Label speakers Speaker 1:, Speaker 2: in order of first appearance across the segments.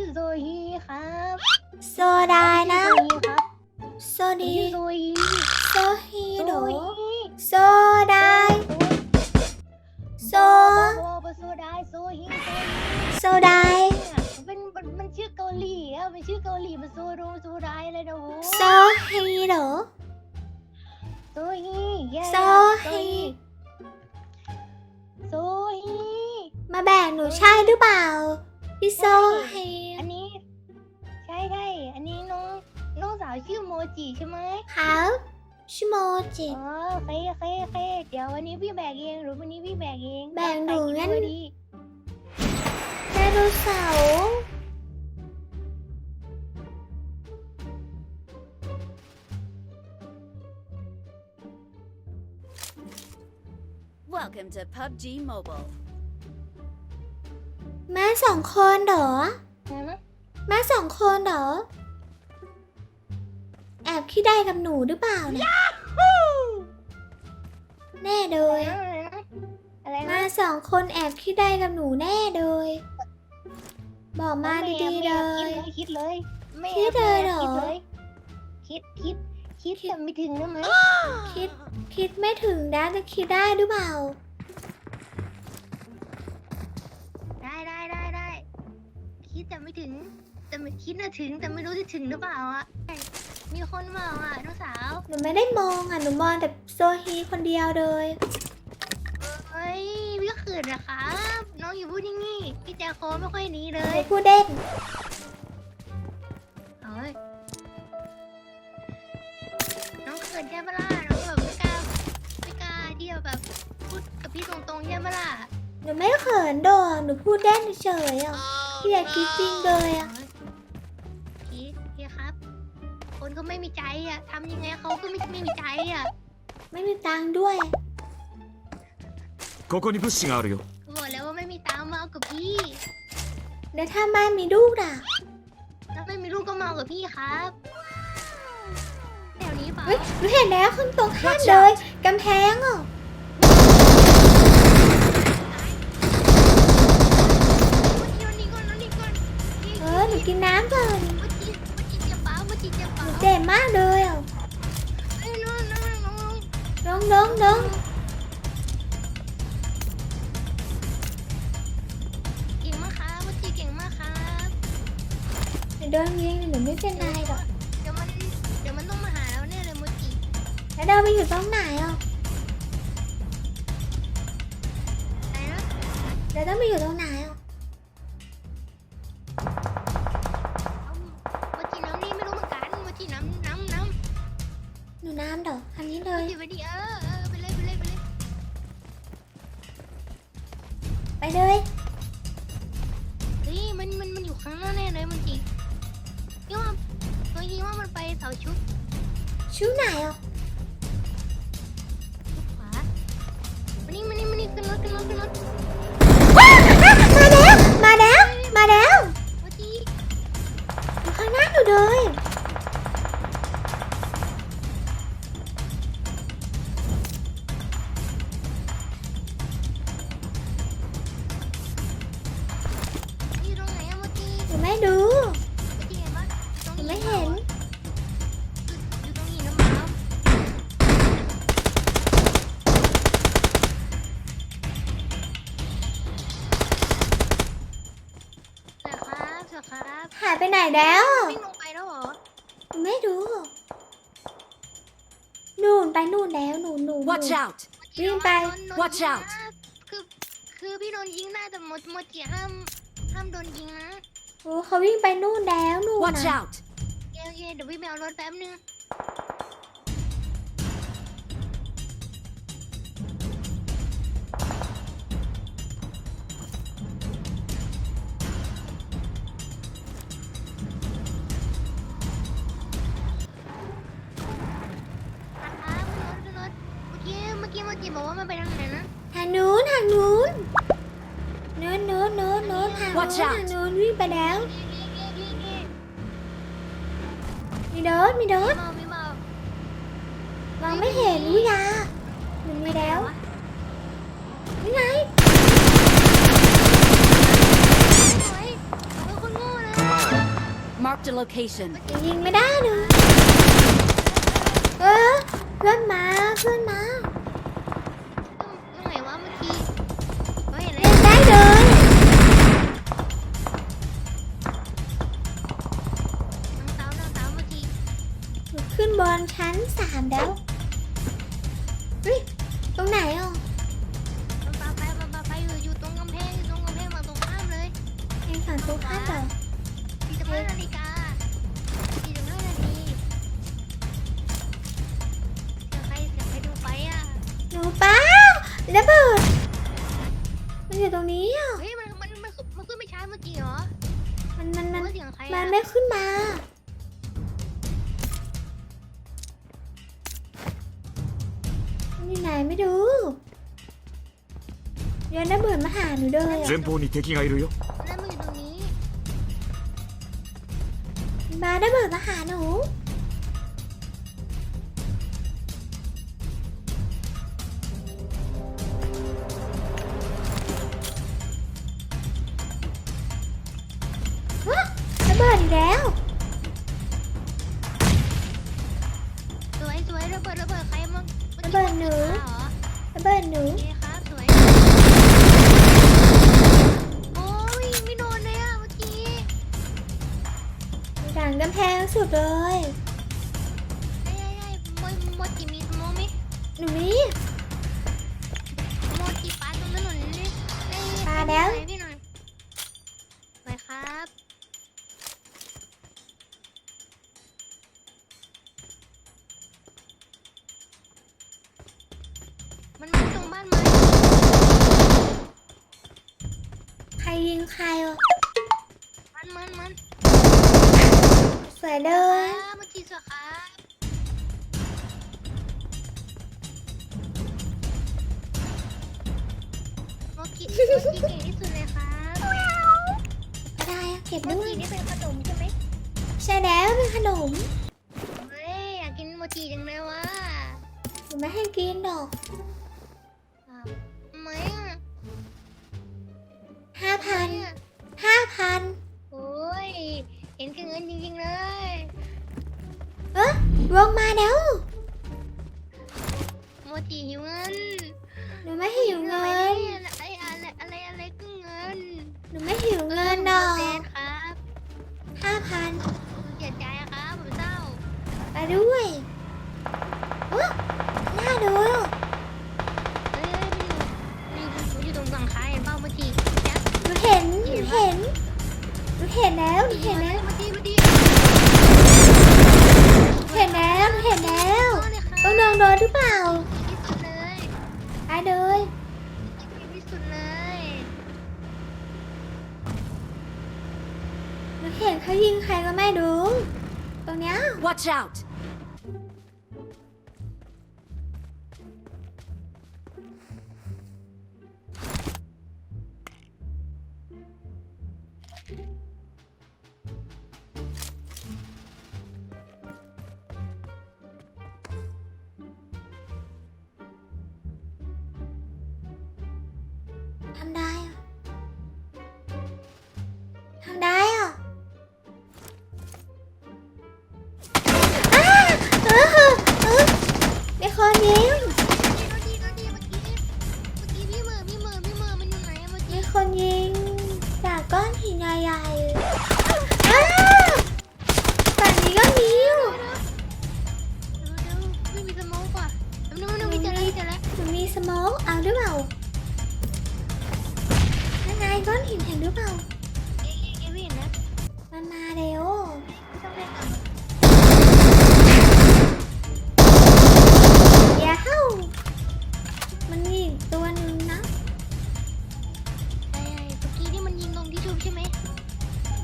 Speaker 1: ชื่อโซฮีครับ
Speaker 2: โซดายนะ
Speaker 1: โซฮีครับ
Speaker 2: โซ
Speaker 1: ผม
Speaker 2: ดี
Speaker 1: ชื่อโซฮี
Speaker 2: โซฮีโด
Speaker 1: ฮี
Speaker 2: โซดายโซ
Speaker 1: โซโซดายโซฮี
Speaker 2: โซดาย
Speaker 1: มันเป็นมันมันชื่อเกาหลีอะมันชื่อเกาหลีมันโซโดโซดายอะไรนะโห
Speaker 2: โซฮีโด
Speaker 1: โซฮีแย่
Speaker 2: โซฮี
Speaker 1: โซฮี
Speaker 2: มาแบ่งหนูใช่หรือเปล่า พี่โซฮี
Speaker 1: อันนี้ ใช่ใช่อันนี้น้องน้องสาวชื่อโมจิใช่ไหม
Speaker 2: ครับชิโมจิ
Speaker 1: อ๋อเคเคเคเดี๋ยววันนี้พี่แบกเองหรือวันนี้พี่แบกเอง
Speaker 2: แบ่งหนู
Speaker 1: ใคร
Speaker 2: งั้น
Speaker 1: คิดว่าดี
Speaker 2: ไดโนเสาร์
Speaker 3: Welcome to PUBG Mobile.
Speaker 2: แม่สองคนเหรอ
Speaker 1: นะ
Speaker 2: แม่สองคนเหรอ แอบขี้ได้กับหนูหรือเปล่าเนี่ยแน่เลย
Speaker 1: อะไรนะอะไร
Speaker 2: มา
Speaker 1: นะ
Speaker 2: สองคนแอบคิดได้กับหนูแน่เลย บอกมา
Speaker 1: ไดี
Speaker 2: ๆ
Speaker 1: ไม่
Speaker 2: เล
Speaker 1: แอบ
Speaker 2: ย
Speaker 1: คิดเลยไม่
Speaker 2: คิดเลยเหรอ
Speaker 1: คิดเลยคิดคิดคิดแต่ไม่ถึงได้ไหม
Speaker 2: คิดคิดไม่ถึงนะจะคิดได้หรือเปล่า
Speaker 1: คิดแต่ไม่ถึง แต่ไม่คิดน่ะถึง แต่ไม่รู้จะถึงหรือเปล่าอะมีคนบอกอะน้องสาว
Speaker 2: หนูไม่ได้มองอะหนูมองแต่โซฮีคนเดียวเลย
Speaker 1: เฮ้ยพี่เขินนะครับ น้องอยู่พูดอย่างงี้พี่แจคอไม่ค่อยหนี้เล
Speaker 2: ห
Speaker 1: ย
Speaker 2: นูพูดเด่น
Speaker 1: เฮ้ยน้องเขินใช่ปะล่ะน้องแบบไม่กล้าไม่กล้าที่จะแบบพูดกับพี่ตรงๆใช่ปะล่ะ
Speaker 2: หนูไม่เขินโดดหนูพูดเด่นเฉยๆอะ พี่อยากคิดจริงเลยอ่ะ
Speaker 1: พี่พี่ครับ คนเขาไม่มีใจอ่ะทำยังไงเขาก็ไม่ไม่มีใจอ่ะ
Speaker 2: ไม่มีตังค์ด้วย
Speaker 4: ここに物資があるよ
Speaker 1: บอกแล้วว่าไม่มีตังค์มาเอากับพี่
Speaker 2: แล้วถ้าบ้านมีลูกล่ะ
Speaker 1: ถ้าไม่มีลูกก็มาเอากับพี่ครับแถวนี้เปล่า
Speaker 2: เฮ้ยหนูเห็นแล้วขึ้นตรงข้ามเลยกำแพงอ่ะ
Speaker 1: นี่
Speaker 2: เออหนูกินน้ำก่อน
Speaker 1: เมื่อกี้เมื่อกี้เจ็บเปล่าเมื่อกี้เจ็บเป
Speaker 2: ห
Speaker 1: ล่า
Speaker 2: นูเจ็บมากเลยอะ
Speaker 1: เอ้ยน้องน้องน้อง
Speaker 2: น้องน้องน้อง
Speaker 1: เก่งมากครับเมื่อกี้เก่งมากครับ
Speaker 2: หนูโดนยิงหนูไม่เป็นไรหรอก
Speaker 1: เดี๋ยวมันเดี๋ยวมันต้องมาหาเราแน่เลยเมื่อกี้
Speaker 2: แล้วเราไปอยู่ตรงไหนอะ ดิเอ
Speaker 1: อเออไปเลยไปเลยไปเลย
Speaker 2: ไปเลย
Speaker 1: เฮ้ยมันมันมันอยู่ข้างหน้าแน่เลยมื่อกี้ยี่ว่าเมื่อกี้ว่ามันไปเสาชุด
Speaker 2: ชุดไหนอะ
Speaker 1: ชุดขวามานี่มานี่มานี่ขึ้นรถขึ้นรถขึ้นรถ
Speaker 2: ว้าวมาแล้ว มาแล้ว มาแล้ว
Speaker 1: เมื่อกี้
Speaker 2: อยู่ข้างหน้าหนูเลย
Speaker 1: หา
Speaker 2: ยไปไหนแล้วอะ
Speaker 1: วิ่งลงไปแล้วเหรอ
Speaker 2: หนูไม่ดูนู่นไปนู่นแล้วหนูหนู
Speaker 3: Watch out!
Speaker 2: วิ่งไป
Speaker 1: โดนโดน
Speaker 3: Watch
Speaker 1: ยิง
Speaker 3: out
Speaker 1: นะคือคือพี่โดนยิงได้แต่โมโมจิห้ามห้ามโดนยิงนะ
Speaker 2: โอ้เขาวิ่งไปนู่นแล้วนู่น
Speaker 3: Watch
Speaker 2: นะ
Speaker 3: out!
Speaker 1: โอเคโอเคเดี๋ยวพี่ไปเอารถแป๊บนึง ทางไหนนะ
Speaker 2: ทางนู้นทางนู้นนู้นนู้นนู้นนู้นทางนู้น
Speaker 3: Watch
Speaker 2: ทา
Speaker 3: out
Speaker 2: งนู้นวิ่งไปแล้ว
Speaker 1: เอ๊ะเอ๊ะเอ๊ะเอ๊ะ
Speaker 2: มีเดินมีเดิน
Speaker 1: เมาไม่เมาม
Speaker 2: องไม่เห็นวิยาหนูมีแล้วนี่ไง
Speaker 1: เฮ้ยเฮ้ยคนโง่เลย
Speaker 3: Marked a location.
Speaker 2: ยิงไม่ได้เลยเออเพื่อนมาเพื่อนมา นูขึ้นบนชั้นสามแล้วเฮ้ยตรงไหนอะ
Speaker 1: มันปาไปมันปาไปอยู่อยู่ตรงกำแพงอยู่ตรงกำแพงมาตรงข้ามเลย
Speaker 2: ไอ้ฝั่งตรงข้ามเหรอ
Speaker 1: สี่สิบห้านาฬิกาสี่สิบห้านาทีเสียงใครเสียงใครดูไปอะ
Speaker 2: หนูเป้าระเบิดมันอยู่ตรงนี้อะ
Speaker 1: เฮ้ยมันมันมันขึ้นมันขึ้นไม่ช้าเมื่อกี้เหรอ
Speaker 2: มันมัน
Speaker 1: มั
Speaker 2: มันน
Speaker 1: เสียงใคร
Speaker 2: มั
Speaker 1: อะ
Speaker 2: นไม่ขึ้นมา อยู่ไหนไม่รู้โยนระเบิดมาหาหนูเลยอ่ะ
Speaker 4: 前方に敵がいるよ
Speaker 1: นั่นมันอยู่ตรงนี้
Speaker 2: มาระเบิดมาหาหนูฮะระเบิดอีกแล้ว
Speaker 1: สวยสวยระเบิดระเบิดใครมั่ง
Speaker 2: ระเบิดหนู
Speaker 1: ระ
Speaker 2: เบิดหนู
Speaker 1: โอเคครับสวยโอ้ยไม่โดนเลยอะเมื่อกี้
Speaker 2: หลังกำแพงสุดเลย
Speaker 1: ไอ้ไอ้ไอ้โมยโมจิมีโมองไหม
Speaker 2: หนูนี่
Speaker 1: โมจิปลาตรงถนนเลยไอ้
Speaker 2: ปลาแล้ว
Speaker 1: ไอ้
Speaker 2: ใครยิงใครอะ
Speaker 1: มันมันมัน
Speaker 2: สวยเล
Speaker 1: ค
Speaker 2: ย
Speaker 1: รับเมื่อกี้สวยครับโมกิโมจิเก่งที่สุดเลยครับ
Speaker 2: ก็ได้อะเก็บ
Speaker 1: โม
Speaker 2: ด้วย
Speaker 1: จินี่เป็นขนมใช่ไหม
Speaker 2: ใช่แล้วเป็นขนม
Speaker 1: เฮ้ยอยากกินโมจิจังเลยว่ะ
Speaker 2: หนูไม่ให้กินดอก พัน
Speaker 1: โอ้ย เห็นแค่เงินจริงๆเลย
Speaker 2: เอ๊ะวงมาแล้ว
Speaker 1: โมจิหิวเงิน
Speaker 2: หนูไม่หิวเงิน
Speaker 1: อะไรอะไก็
Speaker 2: ไม่
Speaker 1: รู้ ตรงเนี้ย
Speaker 3: Watch out!
Speaker 2: ทำได้อ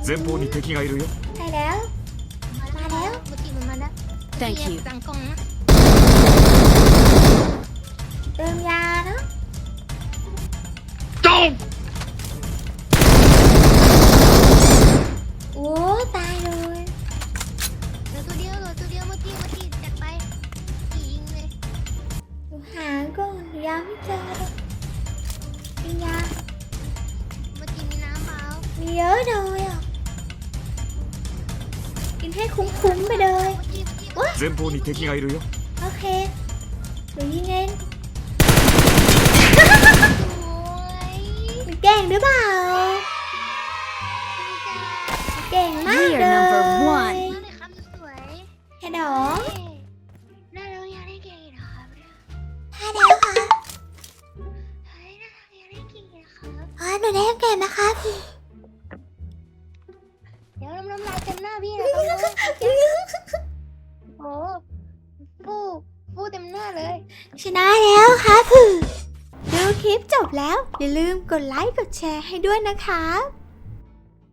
Speaker 4: 前方に敵がいるよ
Speaker 2: ใช่แล้ว มาแล้ว
Speaker 1: เมื่อกี้มันมาแล้ว
Speaker 3: Thank
Speaker 1: เมื่อ
Speaker 3: you.
Speaker 1: กี้หลังกล้องนะ
Speaker 4: 前方に敵がいるよ
Speaker 2: โอเคหนูยิงเอง
Speaker 1: สวย
Speaker 2: หนูเก่งหรือเปล่า เก่งมากเลย
Speaker 1: มากเลยครับสวย
Speaker 2: แค่ดอ
Speaker 1: เฮ้ยน่ารักยังได้เก่งอีกนะครับ
Speaker 2: พาแล้วค่ะ
Speaker 1: เฮ้ยน่ารักยังได้เก่งอีกนะครับ
Speaker 2: อ๋อหนูได้เก่งนะคะ
Speaker 1: เ อย่า
Speaker 2: ลืมกดไลค์กดแชร์ให้ด้วยนะคะ